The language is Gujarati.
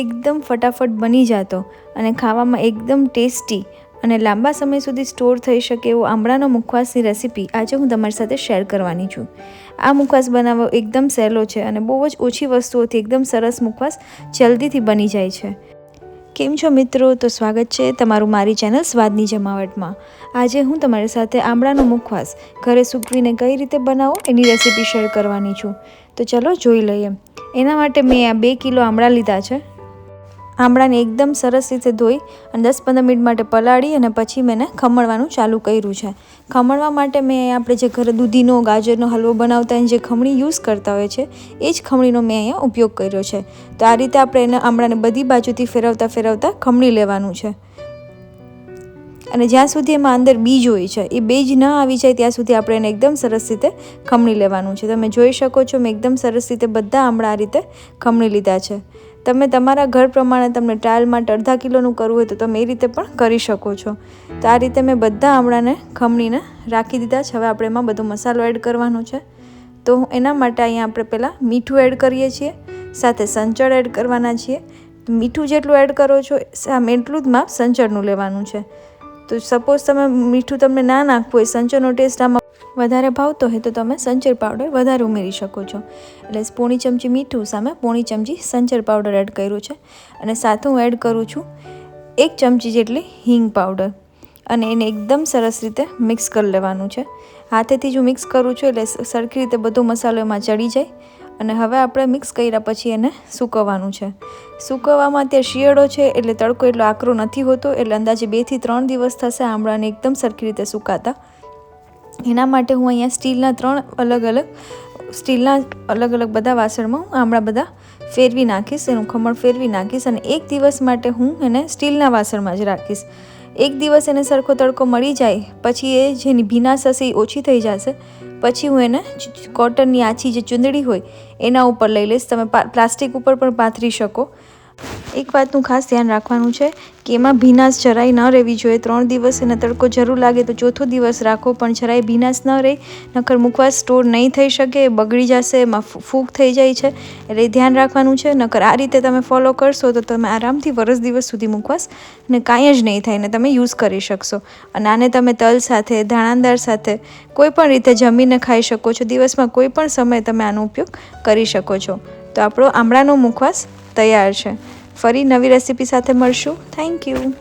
એકદમ ફટાફટ બની જતો અને ખાવામાં એકદમ ટેસ્ટી અને લાંબા સમય સુધી સ્ટોર થઈ શકે એવો આમળાનો મુખવાસની રેસીપી આજે હું તમારી સાથે શેર કરવાની છું. આ મુખવાસ બનાવવો એકદમ સહેલો છે અને બહુ જ ઓછી વસ્તુઓથી એકદમ સરસ મુખવાસ જલ્દીથી બની જાય છે. કેમ છો મિત્રો? તો સ્વાગત છે તમારું મારી ચેનલ સ્વાદની જમાવટમાં. આજે હું તમારી સાથે આમળાનો મુખવાસ ઘરે સૂકવીને કઈ રીતે બનાવો એની રેસીપી શેર કરવાની છું. તો ચલો જોઈ લઈએ. એના માટે મેં આ બે કિલો આમળા લીધા છે. આમળાને એકદમ સરસ રીતે ધોઈ અને દસ પંદર મિનિટ માટે પલાળી અને પછી મેં એને ખમણવાનું ચાલુ કર્યું છે. ખમણવા માટે મેં આપણે જે ઘરે દૂધીનો, ગાજરનો હલવો બનાવતા જે ખમણી યુઝ કરતા હોય છે, એ જ ખમણીનો મેં અહીંયા ઉપયોગ કર્યો છે. તો આ રીતે આપણે એને આમળાને બધી બાજુથી ફેરવતા ફેરવતા ખમણી લેવાનું છે. અને જ્યાં સુધી એમાં અંદર બીજ હોય છે, એ બીજ ન આવી જાય ત્યાં સુધી આપણે એને એકદમ સરસ રીતે ખમણી લેવાનું છે. તમે જોઈ શકો છો મેં એકદમ સરસ રીતે બધા આમળા આ રીતે ખમણી લીધા છે. તમે તમારા ઘર પ્રમાણે તમને ટ્રાયલ માટે અડધા કિલોનું કરવું હોય તો તમે એ રીતે પણ કરી શકો છો. તો આ રીતે મેં બધા આમળાને ખમણીને રાખી દીધા છે. હવે આપણે એમાં બધો મસાલો એડ કરવાનો છે. તો એના માટે અહીંયા આપણે પહેલાં મીઠું એડ કરીએ છીએ, સાથે સંચળ એડ કરવાના છીએ. મીઠું જેટલું એડ કરો છો સામે એટલું જ માપ સંચળનું લેવાનું છે. તો સપોઝ તમે મીઠું તમને ના નાખવું હોય સંચરનો ટેસ્ટ આમાં વધારે ભાવતો હોય તો તમે સંચર પાવડર વધારે ઉમેરી શકો છો. એટલે પોણી ચમચી મીઠું સામે પોણી ચમચી સંચર પાવડર એડ કર્યું છે. અને સાથે હું એડ કરું છું એક ચમચી જેટલી હિંગ પાવડર અને એને એકદમ સરસ રીતે મિક્સ કરી લેવાનું છે. હાથેથી જ હું મિક્સ કરું છું એટલે સરખી રીતે બધો મસાલો એમાં ચડી જાય. અને હવે આપણે મિક્સ કર્યા પછી એને સૂકવવાનું છે. સૂકવવામાં અત્યારે શિયાળો છે એટલે તડકો એટલો આકરો નથી હોતો. એટલે અંદાજે બેથી ત્રણ દિવસ થશે આમળાને એકદમ સરખી રીતે સુકાતા. એના માટે હું અહીંયા સ્ટીલના ત્રણ અલગ અલગ, સ્ટીલના અલગ અલગ બધા વાસણમાં હું આમળા બધા ફેરવી નાખીશ, એનું ખમણ ફેરવી નાખીશ અને એક દિવસ માટે હું એને સ્ટીલના વાસણમાં જ રાખીશ. એક દિવસ એને સરખો તડકો મળી જાય, પછી એ જેની ભીનાશ હશે એ ઓછી થઈ જશે, પછી હું એને કોટનની આછી જે ચૂંદડી હોય એના ઉપર લઈ લઈશ. તમે પ્લાસ્ટિક ઉપર પણ પાથરી શકો. એક વાતનું ખાસ ધ્યાન રાખવાનું છે કે એમાં ભીનાશ જરાય ન રહેવી જોઈએ. ત્રણ દિવસ એને તડકો જરૂર લાગે તો ચોથો દિવસ રાખો, પણ જરાય ભીનાશ ન રહે. નકર મુખવાસ સ્ટોર નહીં થઈ શકે, બગડી જશે, એમાં ફૂગ થઈ જાય છે. એટલે ધ્યાન રાખવાનું છે. નકર આ રીતે તમે ફોલો કરશો તો તમે આરામથી વરસ દિવસ સુધી મુખવાસ ને કાંઈ જ નહીં થાય ને તમે યુઝ કરી શકશો. અને આને તમે તલ સાથે, ધાણાદાર સાથે, કોઈ પણ રીતે જમીને ખાઈ શકો છો. દિવસમાં કોઈ પણ સમયે તમે આનો ઉપયોગ કરી શકો છો. તો આપણો આમળાનો મુખવાસ તૈયાર છે. ફરી નવી રેસીપી સાથે મળશું. Thank you